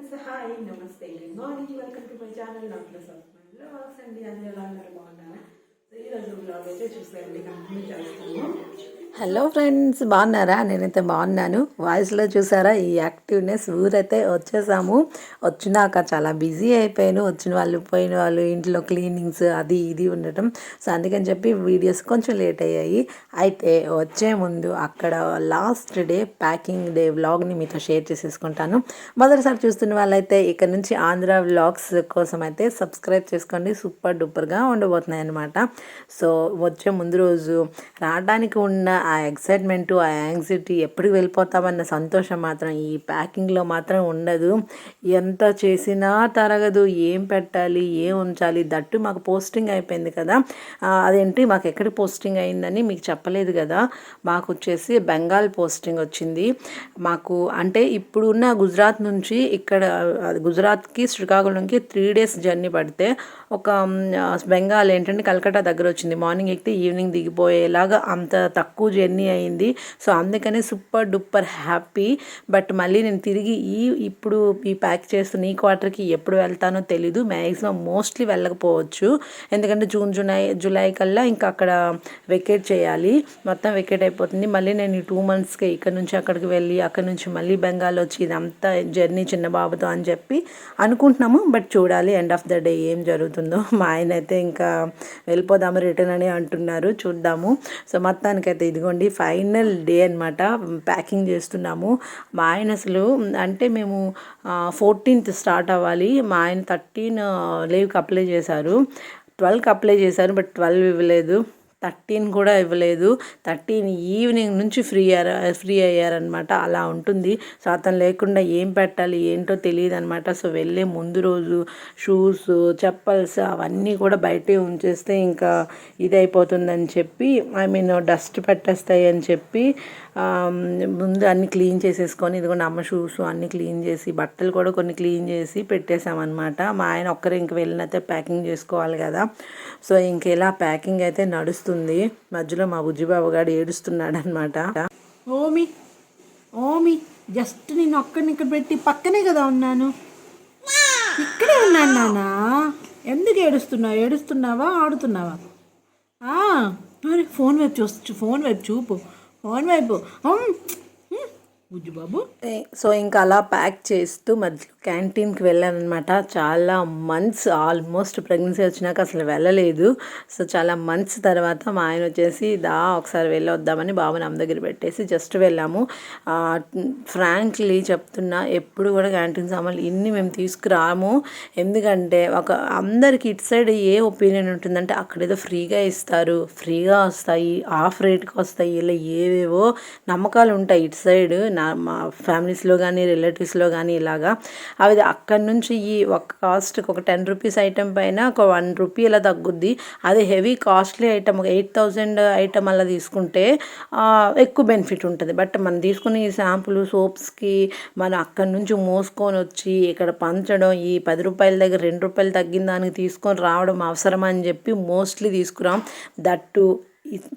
Friends hi నమస్తే good morning welcome to my channel నా plus vlogs అండి. అందరూ ఎలా అందరూ బాగున్నారా? సో ఈరోజు బ్లాగ్ అయితే చూసేయండి. కంప్లీట్ చేస్తాము హలో ఫ్రెండ్స్ బాగున్నారా? నేనైతే బాగున్నాను. వాయిస్లో చూసారా? ఈ యాక్టివ్నెస్ ఊరైతే వచ్చేసాము. వచ్చినాక చాలా బిజీ అయిపోయాను. వచ్చిన వాళ్ళు పోయిన వాళ్ళు ఇంట్లో క్లీనింగ్స్ అది ఇది ఉండటం. సో అందుకని చెప్పి వీడియోస్ కొంచెం లేట్ అయ్యాయి. అయితే వచ్చే ముందు అక్కడ లాస్ట్ డే ప్యాకింగ్ డే వ్లాగ్ని మీతో షేర్ చేసేసుకుంటాను. మొదటిసారి చూస్తున్న వాళ్ళైతే ఇక్కడ నుంచి ఆంధ్ర వ్లాగ్స్ కోసం అయితే సబ్స్క్రైబ్ చేసుకోండి. సూపర్ డూపర్గా ఉండబోతున్నాయి అనమాట సో వచ్చే ముందు రోజు రావడానికి ఉన్న ఆ ఎక్సైట్మెంటు ఆ యాంగ్జైటీ ఎప్పటికి వెళ్ళిపోతామన్న సంతోషం మాత్రం ఈ ప్యాకింగ్లో మాత్రం ఉండదు. ఎంత చేసినా తరగదు. ఏం పెట్టాలి? ఏం ఉంచాలి? దట్టు మాకు పోస్టింగ్ అయిపోయింది కదా. అదేంటి? మాకు ఎక్కడ పోస్టింగ్ అయిందని మీకు చెప్పలేదు కదా. మాకు వచ్చేసి బెంగాల్ పోస్టింగ్ వచ్చింది. మాకు అంటే ఇప్పుడున్న గుజరాత్ నుంచి ఇక్కడ అది గుజరాత్కి శ్రీకాకుళంకి త్రీ డేస్ జర్నీ పడితే ఒక బెంగాల్ ఏంటంటే కలకట్టా దగ్గర వచ్చింది. మార్నింగ్ ఎక్కితే ఈవినింగ్ దిగిపోయేలాగా అంత తక్కువ జర్నీ అయింది. సో అందుకనే సూపర్ డూపర్ హ్యాపీ. బట్ మళ్ళీ నేను తిరిగి ఈ ఇప్పుడు ఈ ప్యాక్ చేస్తున్న ఈ క్వార్టర్కి ఎప్పుడు వెళ్తానో తెలీదు. మ్యాక్సిమం మోస్ట్లీ వెళ్ళకపోవచ్చు. ఎందుకంటే జూన్ జూలై జూలై కల్లా ఇంకా అక్కడ వెకేట్ చేయాలి. మొత్తం వెకేట్ అయిపోతుంది. మళ్ళీ నేను ఈ టూ మంత్స్కి ఇక్కడ నుంచి అక్కడికి వెళ్ళి అక్కడ నుంచి మళ్ళీ బెంగాల్ వచ్చి ఇదంతా జర్నీ చిన్న బాబుతో అని చెప్పి అనుకుంటున్నాము. బట్ చూడాలి ఎండ్ ఆఫ్ ద డే ఏం జరుగుతుందో. మా ఆయన అయితే ఇంకా వెళ్ళిపోదాము రిటర్న్ అని అంటున్నారు. చూద్దాము. సో మొత్తానికైతే ఇదిగోండి ఫైనల్ డే అనమాట ప్యాకింగ్ చేస్తున్నాము. మా ఆయన అసలు అంటే మేము ఫోర్టీన్త్ స్టార్ట్ అవ్వాలి. మా ఆయన థర్టీన్ లీవ్కి అప్లై చేశారు. ట్వెల్వ్కి అప్లై చేశారు బట్ ట్వెల్వ్ ఇవ్వలేదు. థర్టీన్ కూడా ఇవ్వలేదు. థర్టీన్ ఈవినింగ్ నుంచి ఫ్రీ అయ్యారు ఫ్రీ అయ్యారనమాట అలా ఉంటుంది. సో అతను లేకుండా ఏం పెట్టాలి ఏంటో తెలియదు అనమాట సో వెళ్ళే ముందు రోజు షూస్ చెప్పల్స్ అవన్నీ కూడా బయటే ఉంచేస్తే ఇంకా ఇది అయిపోతుందని చెప్పి ఐ మీన్ డస్ట్ పెట్టేస్తాయి అని చెప్పి ముందు అన్ని క్లీన్ చేసేసుకొని ఇదిగోండి అమ్మ షూస్ అన్ని క్లీన్ చేసి బట్టలు కూడా కొన్ని క్లీన్ చేసి పెట్టేశామన్నమాట. మా ఆయన ఒక్కరే ఇంక వెళ్ళినైతే ప్యాకింగ్ చేసుకోవాలి కదా. సో ఇంకెలా ప్యాకింగ్ అయితే నడుస్తుంది. మధ్యలో మా బుజ్జిబాబు గారు ఏడుస్తున్నాడు అనమాట ఓమి ఓమి జస్ట్ నేను ఒక్కడిని ఇక్కడ పెట్టి పక్కనే కదా ఉన్నాను. ఇక్కడే ఉన్నాను నానా ఎందుకు ఏడుస్తున్నావు? ఏడుస్తున్నావా? ఆడుతున్నావా? మరి ఫోన్ వైపు చూస్తు ఫోన్ వైపు చూపు. ఫోన్ వైపు బుజ్జు బాబు? సో ఇంకా అలా ప్యాక్ చేస్తూ మధ్యలో క్యాంటీన్కి వెళ్ళానమాట చాలా మంత్స్ ఆల్మోస్ట్ ప్రెగ్నెన్సీ వచ్చినాక అసలు వెళ్ళలేదు. సో చాలా మంత్స్ తర్వాత మా ఆయన వచ్చేసి దా ఒకసారి వెళ్ళొద్దామని బాబుని అమ్మ దగ్గర పెట్టేసి జస్ట్ వెళ్ళాము. ఫ్రాంక్లీ చెప్తున్నా ఎప్పుడు కూడా క్యాంటీన్ సామాన్లు ఇన్ని మేము తీసుకురాము. ఎందుకంటే ఒక అందరికి ఇటు సైడ్ ఏ ఒపీనియన్ ఉంటుందంటే అక్కడ ఏదో ఫ్రీగా ఇస్తారు. ఫ్రీగా వస్తాయి ఆఫ్ రేట్కి వస్తాయి ఇలా ఏవేవో నమ్మకాలు ఉంటాయి ఇటు సైడ్. నా మా ఫ్యామిలీస్లో కానీ రిలేటివ్స్లో కానీ ఇలాగా అవి అక్కడి నుంచి ఈ ఒక కాస్ట్కి ఒక టెన్ రూపీస్ ఐటెం పైన ఒక వన్ రూపీ ఇలా తగ్గుద్ది. అదే హెవీ కాస్ట్లీ ఐటమ్ ఒక ఎయిట్ థౌజండ్ ఐటమ్ అలా తీసుకుంటే ఎక్కువ బెనిఫిట్ ఉంటుంది. బట్ మనం తీసుకునే ఈ షాంపులు సోప్స్కి మనం అక్కడి నుంచి మోసుకొని వచ్చి ఇక్కడ పంచడం ఈ పది రూపాయల దగ్గర రెండు రూపాయలు తగ్గిన దానికి తీసుకొని రావడం అవసరం అని చెప్పి మోస్ట్లీ తీసుకురాం. దట్టు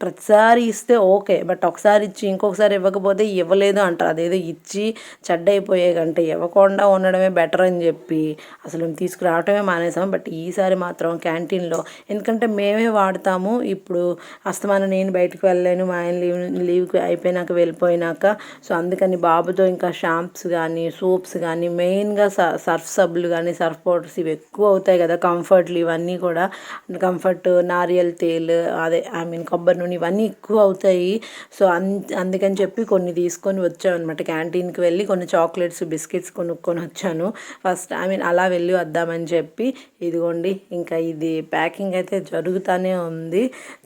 ప్రతిసారి ఇస్తే ఓకే బట్ ఒకసారి ఇచ్చి ఇంకొకసారి ఇవ్వకపోతే ఇవ్వలేదు అంటారు. అదేదో ఇచ్చి చెడ్డైపోయే కంటే ఇవ్వకుండా ఉండడమే బెటర్ అని చెప్పి అసలు మేము తీసుకురావటమే మానేసాం బట్ ఈసారి మాత్రం క్యాంటీన్లో ఎందుకంటే మేమే వాడతాము. ఇప్పుడు అస్తమానం నేను బయటకు వెళ్ళలేను మా ఆయన లీవ్ లీవ్కి అయిపోయినాక వెళ్ళిపోయినాక. సో అందుకని బాబుతో ఇంకా షాంప్స్ కానీ సోప్స్ కానీ మెయిన్గా స సర్ఫ్ సబ్బులు కానీ సర్ఫ్ పౌడర్స్ ఇవి ఎక్కువ అవుతాయి కదా కంఫర్ట్లు ఇవన్నీ కూడా. కంఫర్ట్ నారియల్ తేల్ అదే ఐ మీన్ కొబ్బరి నూనె ఇవన్నీ ఎక్కువ అవుతాయి. సో అన్ అందుకని చెప్పి కొన్ని తీసుకొని వచ్చామన్నమాట క్యాంటీన్కి వెళ్ళి కొన్ని చాక్లెట్స్ బిస్కెట్స్ కొనుక్కొని వచ్చాను. ఫస్ట్ ఐ మీన్ అలా వెళ్ళి వద్దామని చెప్పి ఇదిగోండి ఇంకా ఇది ప్యాకింగ్ అయితే జరుగుతూనే ఉంది.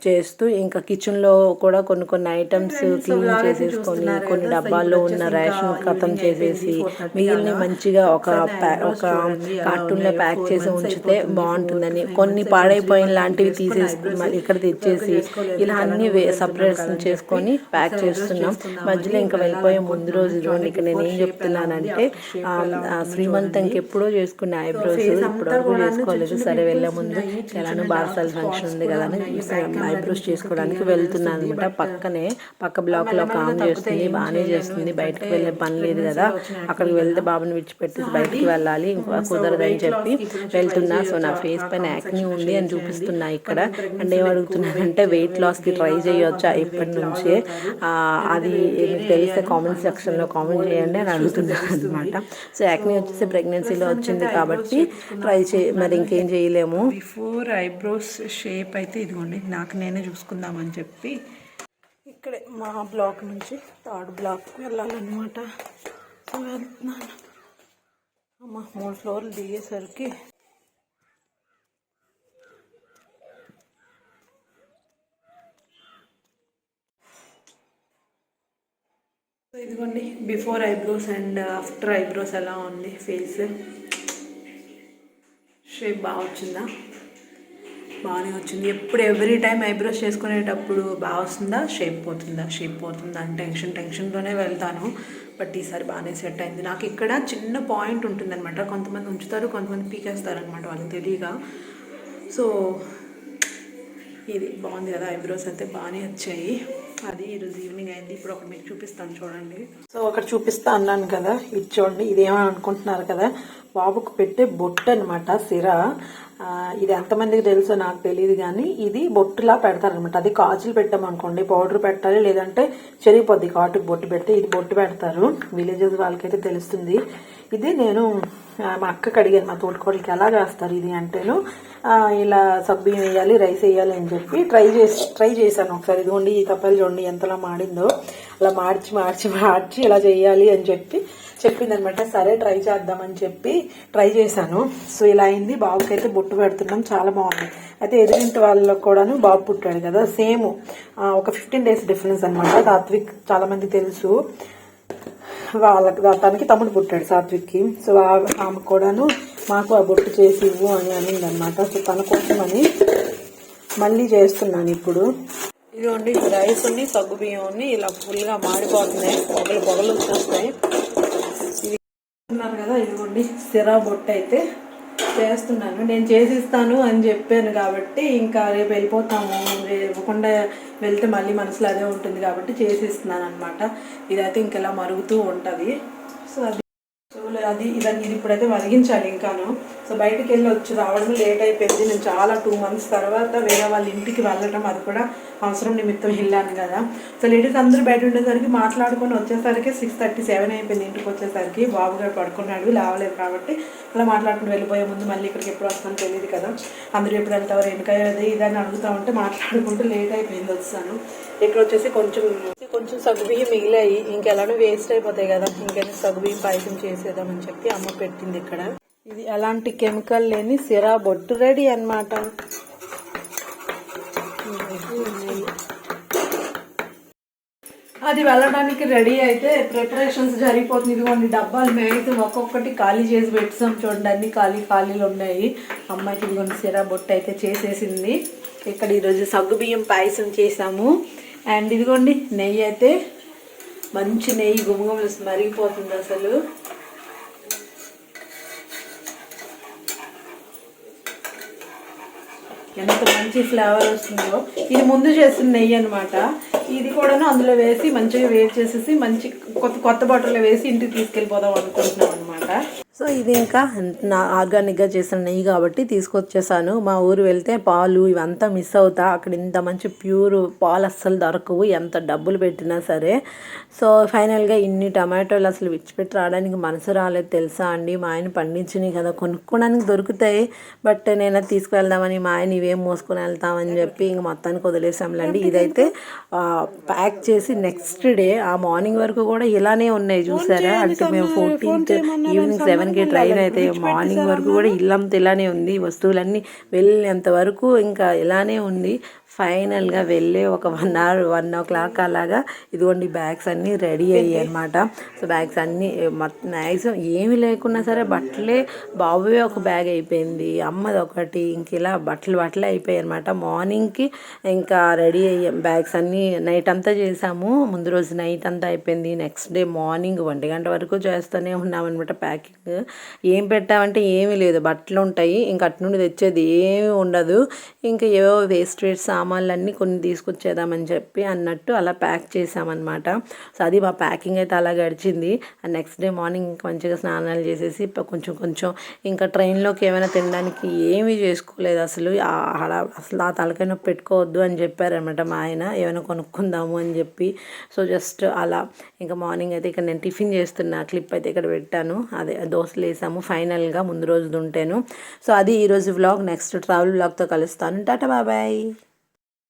చేస్తూ ఇంకా కిచెన్లో కూడా కొన్ని కొన్ని ఐటమ్స్ క్లీన్ చేసేసుకొని కొన్ని డబ్బాల్లో ఉన్న రేషన్ ఖతం చేసేసి మిగిలిన మంచిగా ఒక ఒక కార్టూన్లో ప్యాక్ చేసి ఉంచితే బాగుంటుందని. కొన్ని పాడైపోయిన లాంటివి మళ్ళీ ఇక్కడ తెచ్చేసి ఇలా అన్ని సపరేట్ చేసుకొని ప్యాక్ చేస్తున్నాం. మధ్యలో ఇంకా వెళ్ళిపోయే ముందు రోజు ఇదిగోండి ఇక్కడ నేను ఏం చెప్తున్నానంటే శ్రీమంతంకి ఎప్పుడో చేసుకున్న ఐబ్రోస్ ఇప్పుడు వరకు చేసుకోలేదు సరే వెళ్ళే ముందు ఎలానో బారసాల ఫంక్షన్ ఉంది కదా అని ఐబ్రోస్ చేసుకోవడానికి వెళ్తున్నాను అనమాట. పక్కనే పక్క బ్లాక్లో ఒక ఆమె చేస్తుంది బాగానే చేస్తుంది. బయటకు వెళ్ళే పని లేదు కదా. అక్కడికి వెళ్తే బాబుని విడిచిపెట్టి బయటికి వెళ్ళాలి. ఇంకా కుదరదని చెప్పి వెళ్తున్నా. సో నా ఫేస్ పైన యాక్ని ఉంది అని చూపిస్తున్నా. ఇక్కడ అండ్ ఏం అడుగుతున్నానంటే వెయిట్ లాస్ కి ట్రై చేయొచ్చా ఇప్పటి నుంచే. అది మీకు తెలిస్తే కామెంట్ సెక్షన్లో కామెంట్ చేయండి అని అడుగుతున్నాను అనమాట సో యాక్ని వచ్చేసి ప్రెగ్నెన్సీలో వచ్చింది కాబట్టి ట్రై చే మరి ఇంకేం చేయలేము. బిఫోర్ ఐబ్రోస్ షేప్ అయితే ఇదిగోండి నాకు నేనే చూసుకుందామని చెప్పి ఇక్కడే మా బ్లాక్ నుంచి థర్డ్ బ్లాక్కి వెళ్ళాలన్నమాట. సో వెళ్తున్నాను అమ్మ మూడు ఫ్లోర్లు దిగేసరికి సో ఇదిగోండి before eyebrows and after eyebrows ఎలా ఉంది ఫేస్ షేప్ బాగా వచ్చిందా? బాగానే వచ్చింది. ఎప్పుడు ఎవ్రీ టైం ఐబ్రోస్ చేసుకునేటప్పుడు బాగా వస్తుందా? షేప్ పోతుందా? షేప్ పోతుందా? అని టెన్షన్ టెన్షన్తోనే వెళ్తాను. బట్ ఈసారి బాగానే సెట్ అయింది. నాకు ఇక్కడ చిన్న పాయింట్ ఉంటుందన్నమాట. కొంతమంది ఉంచుతారు కొంతమంది పీకేస్తారనమాట వాళ్ళకి తెలియక. సో ఇది బాగుంది కదా ఐబ్రోస్ అయితే బాగానే వచ్చాయి. అది ఈరోజు ఈవినింగ్ అయింది. ఇప్పుడు ఒకటి మీకు చూపిస్తాను చూడండి. సో ఒకటి చూపిస్తా అన్నాను కదా. ఇది చూడండి ఇదేమని అనుకుంటున్నారు కదా? బాబుకు పెట్టే బొట్టు అనమాట సిరా. ఇది ఎంతమందికి తెలుసో నాకు తెలియదు కానీ ఇది బొట్టులా పెడతారనమాట అది కాజులు పెట్టామనుకోండి పౌడర్ పెట్టాలి లేదంటే చెరిగిపోద్ది కాటుకు బొట్టు పెడితే ఇది బొట్టు పెడతారు. విలేజెస్ వాళ్ళకైతే తెలుస్తుంది. ఇది నేను మా అక్కకి అడిగాను మా తోటికోడలికి ఎలా చేస్తారు ఇది అంటేను ఇలా సబ్బీ వేయాలి రైస్ వేయాలి అని చెప్పి ట్రై చేసి ట్రై చేశాను ఒకసారి. ఇదిగోండి ఈ తప్పలు చూడండి ఎంతలా మాడిందో. అలా మార్చి మార్చి మార్చి ఇలా చేయాలి అని చెప్పి చెప్పిందనమాట సరే ట్రై చేద్దామని చెప్పి ట్రై చేశాను. సో ఇలా అయింది. బాబుకి అయితే బొట్టు పెడుతున్నాం. చాలా బాగుంది. అయితే ఎదురింటి వాళ్ళకి కూడాను బాబు పుట్టాడు కదా. సేమ్ ఒక ఫిఫ్టీన్ డేస్ డిఫరెన్స్ అనమాట. సాత్విక్ చాలా మంది తెలుసు. వాళ్ళకి తనకి తమ్ముడు పుట్టాడు సాత్విక్కి. సో ఆమె కూడాను మాకు ఆ బొట్టు చేసి ఇవ్వు అని అనిందనమాట. సో తన కోసమని మళ్ళీ చేస్తున్నాను ఇప్పుడు. ఇదిగోండి రైస్ ఉన్ని సగ్గు బియ్యం ఉన్ని ఇలా ఫుల్గా మాడిపోతున్నాయి. పొగలు పొగలు వచ్చేస్తాయి ఇదిగోండి సిరా బొట్టు అయితే చేస్తున్నాను. నేను చేసిస్తాను అని చెప్పాను కాబట్టి ఇంకా రేపు వెళ్ళిపోతాము. రేపు ఇవ్వకుండా వెళ్తే మళ్ళీ మనసులో అదే ఉంటుంది కాబట్టి చేసిస్తున్నాను అనమాట ఇదైతే ఇంకెలా మరుగుతూ ఉంటుంది. సో అది చెవులు అది ఇదని ఇది ఇప్పుడైతే మరిగించాలి ఇంకాను. సో బయటికి వెళ్ళి వచ్చి రావడం లేట్ అయిపోయింది. నేను చాలా టూ మంత్స్ తర్వాత వేరే వాళ్ళ ఇంటికి వెళ్ళటం అది కూడా అవసరం నిమిత్తం వెళ్ళాను కదా. సో లేడీస్ అందరూ బయట ఉండేసరికి మాట్లాడుకొని వచ్చేసరికి సిక్స్ థర్టీ సెవెన్ అయిపోయింది ఇంటికి వచ్చేసరికి. బాబు గారు పడుకున్నాడు లేవలేదు కాబట్టి అలా మాట్లాడుకుని వెళ్ళిపోయే ముందు మళ్ళీ ఇక్కడికి ఎప్పుడు వస్తానో తెలియదు కదా. అందరూ ఎప్పుడు వెళ్తారు వెనుక అది ఇదని అడుగుతా ఉంటే మాట్లాడుకుంటూ లేట్ అయిపోయింది వచ్చాను. ఇక్కడ వచ్చేసి కొంచెం కొంచెం సగ్గుబియ్యం మిగిలాయి. ఇంకెలానో వేస్ట్ అయిపోతాయి కదా ఇంకైనా సగ్గుబియ్యం పాయసం చేసేద్దామని చెప్పి అమ్మ పెట్టింది ఇక్కడ. ఇది ఎలాంటి కెమికల్ లేని సిరా బొట్టు రెడీ అన్నమాట. అది వెళ్ళడానికి రెడీ అయితే ప్రిపరేషన్స్ జరిగిపోతుంది. ఇదిగోండి డబ్బాలు మేమైతే ఒక్కొక్కటి ఖాళీ చేసి పెట్టాం చూడండి అన్ని ఖాళీ ఖాళీలు ఉన్నాయి. అమ్మాయికి ఇదిగోండి సిరా బొట్టు అయితే చేసేసింది. ఇక్కడ ఈరోజు సగ్గుబియ్యం పాయసం చేసాము. అండ్ ఇదిగోండి నెయ్యి అయితే మంచి నెయ్యి గుమగుమలు మరిగిపోతుంది అసలు. ఎంత మంచి ఫ్లేవర్ వస్తుందో. ఇది ముందు చేసిన నెయ్యి అనమాట ఇది కూడాను అందులో వేసి మంచిగా వేడి చేసేసి మంచి కొత్త కొత్త బట్టలు వేసి ఇంటికి తీసుకెళ్ళిపోదాం అనుకుంటున్నాం అనమాట సో ఇది ఇంకా నా ఆర్గానిక్గా చేసిన నెయ్యి కాబట్టి తీసుకొచ్చేసాను. మా ఊరు వెళ్తే పాలు ఇవంతా మిస్ అవుతా. అక్కడ ఇంత మంచి ప్యూర్ పాలు అస్సలు దొరకవు. ఎంత డబ్బులు పెట్టినా సరే. సో ఫైనల్గా ఇన్ని టమాటోలు అసలు విడిచిపెట్టి రావడానికి మనసు రాలేదు తెలుసా అండి. మా ఆయన పండించినాయి కదా కొనుక్కోవడానికి దొరుకుతాయి. బట్ నేను తీసుకువెళ్దామని మా ఆయన ఇవేం మోసుకొని వెళ్తామని చెప్పి ఇంక మొత్తానికి వదిలేసాంలేండి ఇదైతే ప్యాక్ చేసి నెక్స్ట్ డే ఆ మార్నింగ్ వరకు కూడా ఇలానే ఉన్నాయి చూసారా? అంటే మేము ఫోర్టీన్త్ ఈవినింగ్ సెవెన్కి ట్రైన్ అయితే మార్నింగ్ వరకు కూడా ఇల్లంతా ఇలానే ఉంది వస్తువులన్నీ వెళ్ళేంత వరకు ఇంకా ఇలానే ఉంది. ఫైనల్గా వెళ్ళి ఒక one hour one o'clock అలాగా ఇదిగోండి బ్యాగ్స్ అన్నీ రెడీ అయ్యాయి అనమాట సో బ్యాగ్స్ అన్నీ మ్యాక్సిమం ఏమి లేకున్నా సరే బట్టలే బాబువే ఒక బ్యాగ్ అయిపోయింది అమ్మది ఒకటి ఇంక ఇలా బట్టలు బట్టలే అయిపోయాయి అనమాట మార్నింగ్కి ఇంకా రెడీ అయ్యాం బ్యాగ్స్ అన్నీ నైట్ అంతా చేసాము ముందు రోజు నైట్ అంతా అయిపోయింది నెక్స్ట్ డే మార్నింగ్ ఒంటి గంట వరకు చేస్తూనే ఉన్నామన్నమాట ప్యాకింగ్. ఏం పెట్టామంటే ఏమీ లేదు బట్టలు ఉంటాయి ఇంకా అటు నుండి తెచ్చేది ఏమీ ఉండదు ఇంకా ఏవో వేస్ట్ వేస్ట్ సామాన్లన్నీ కొన్ని తీసుకొచ్చేద్దామని చెప్పి అన్నట్టు అలా ప్యాక్ చేసామన్నమాట సో అది మా ప్యాకింగ్ అయితే అలా గడిచింది. నెక్స్ట్ డే మార్నింగ్ ఇంకా మంచిగా స్నానాలు చేసేసి కొంచెం కొంచెం ఇంకా ట్రైన్లోకి ఏమైనా తినడానికి ఏమీ చేసుకోలేదు అసలు. ఆడ అసలు ఆ తలకాయ నొప్పి పెట్టుకోవద్దు అని చెప్పారనమాట మా ఆయన. ఏమైనా కొనుక్కుందాము అని చెప్పి. సో జస్ట్ అలా ఇంకా మార్నింగ్ అయితే ఇక్కడ నేను టిఫిన్ చేస్తున్నా. క్లిప్ అయితే ఇక్కడ పెట్టాను. అదే దోశలు వేసాము ఫైనల్గా ముందు రోజు ఉంటేను సో అది ఈరోజు వ్లాగ్. నెక్స్ట్ ట్రావెల్ వ్లాగ్తో కలుస్తాను. టాటా బాబాయ్